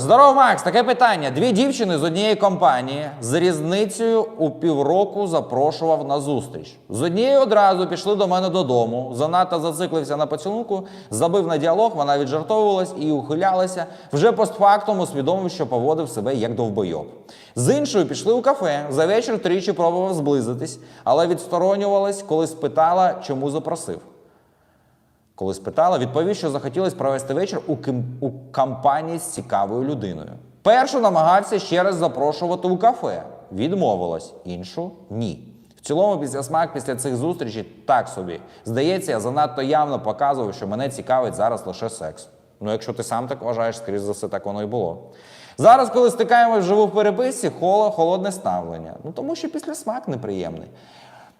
Здорово, Макс! Таке питання. Дві дівчини з однієї компанії з різницею у півроку запрошував на зустріч. З однієї одразу пішли до мене додому. Занадто зациклився на поцілунку, забив на діалог, вона віджартовувалась і ухилялася. Вже постфактум усвідомив, що поводив себе як довбойоб. З іншою пішли у кафе. За вечір тричі пробував зблизитись, але відсторонювалась, коли спитала, чому запросив. Коли спитала, відповів, що захотілося провести вечір у, ким... у компанії з цікавою людиною. Першу намагався ще раз запрошувати у кафе. Відмовилась, іншу ні. В цілому, після смак після цих зустрічей так собі. Здається, я занадто явно показував, що мене цікавить зараз лише секс. Ну, якщо ти сам так вважаєш, скоріш за все, так воно і було. Зараз, коли стикаємось вживу в переписці, холо, холодне ставлення. Ну тому що після смак неприємний.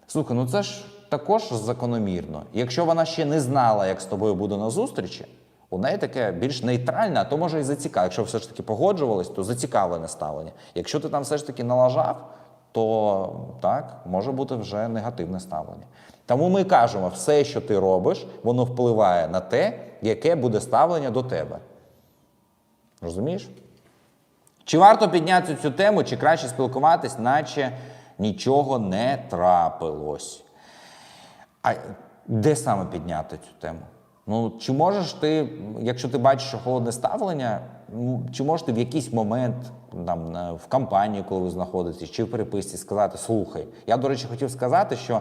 Слухай, ну це ж також закономірно. Якщо вона ще не знала, як з тобою буде на зустрічі, у неї таке більш нейтральне, а то може і зацікавлене. Якщо все ж таки погоджувалось, то зацікавлене ставлення. Якщо ти там все ж таки налажав, то так, може бути вже негативне ставлення. Тому ми кажемо, все, що ти робиш, воно впливає на те, яке буде ставлення до тебе. Розумієш? Чи варто підняти цю тему, чи краще спілкуватись, наче нічого не трапилось? А де саме підняти цю тему? Ну, чи можеш ти, якщо ти бачиш, холодне ставлення, чи можеш ти в якийсь момент там, в компанії, коли ви знаходитесь, чи в переписці сказати: слухай, я, до речі, хотів сказати, що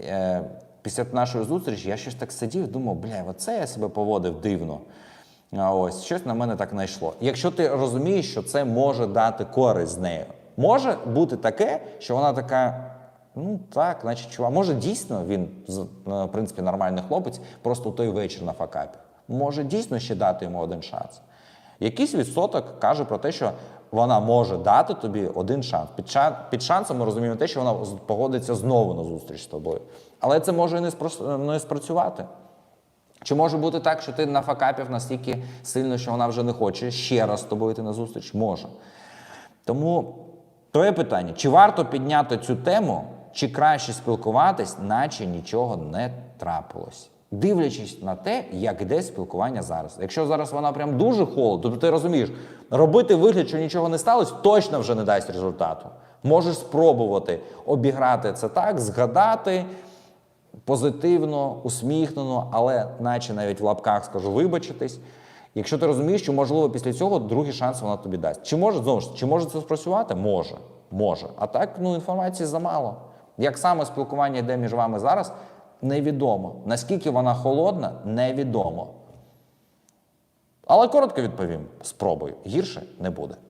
е, після нашої зустрічі я щось так сидів, думав, бля, оце я себе поводив дивно. А ось щось на мене так знайшло. Якщо ти розумієш, що це може дати користь з нею, може бути таке, що вона така. Ну так, значить, чувак, може дійсно він е, в принципі нормальний хлопець, просто той вечір на факапі. Може дійсно ще дати йому один шанс. Якийсь відсоток каже про те, що вона може дати тобі один шанс. Під, ша- під шансом ми розуміємо те, що вона погодиться знову на зустріч з тобою. Але це може і не, спро- не спрацювати. Чи може бути так, що ти нафакапів настільки сильно, що вона вже не хоче ще раз з тобою йти на зустріч? Може. Тому твоє питання: чи варто підняти цю тему, чи краще спілкуватись, наче нічого не трапилось? Дивлячись на те, як йде спілкування зараз. Якщо зараз вона прям дуже холодна, то ти розумієш, робити вигляд, що нічого не сталося, точно вже не дасть результату. Можеш спробувати обіграти це так, згадати позитивно, усміхнено, але наче навіть в лапках скажу вибачитись. Якщо ти розумієш, що можливо після цього другий шанс вона тобі дасть. Чи може знову ж чи може це спрацювати? Може, може. А так ну інформації замало. Як саме спілкування йде між вами зараз, невідомо. Наскільки вона холодна, невідомо. Але коротко відповім: спробую. Гірше не буде.